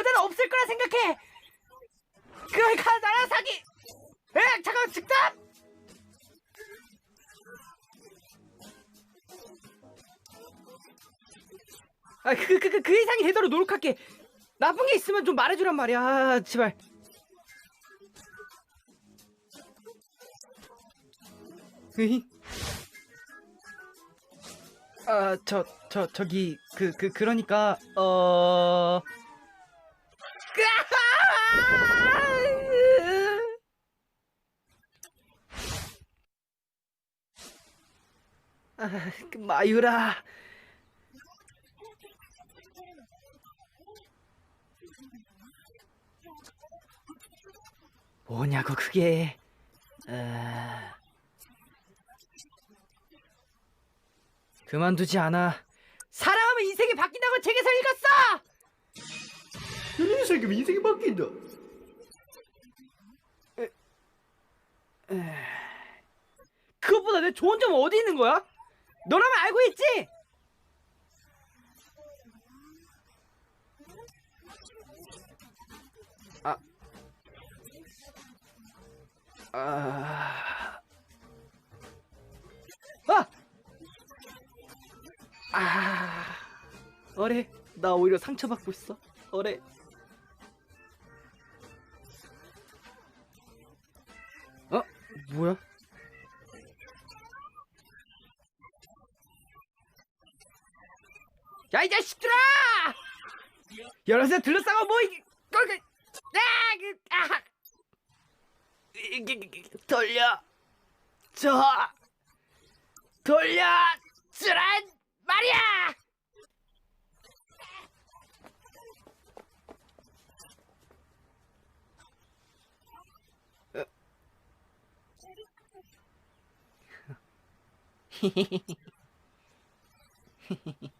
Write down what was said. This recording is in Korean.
여자는 없을 거라 생각해. 그러니까 나랑 사귀. 에 잠깐 즉답. 아그 그 그 그 이상이 되도록 노력할게. 나쁜 게 있으면 좀 말해주란 말이야. 아, 제발. 으이. 아, 저, 저, 저기, 그, 그, 그러니까, 어. 아, 그 마유라. 뭐냐고, 그게. 아... 그만두지 않아. 사람은 인생이 바뀐다고 책에서 읽었어! 연예인 사귀면 인생이 바뀐다. 그것보다 내 좋은 점은 어디 있는 거야? 너라면 알고 있지? 아. 아. 아! 아. 어래, 나 오히려 상처받고 있어. 어래. 어? 뭐야? 야, 이 자식들아! 새 둘러싸고 뭐, 이게, 거기, 아, 그, 아! 돌려, 저, 돌려, 주란 말이야! 어.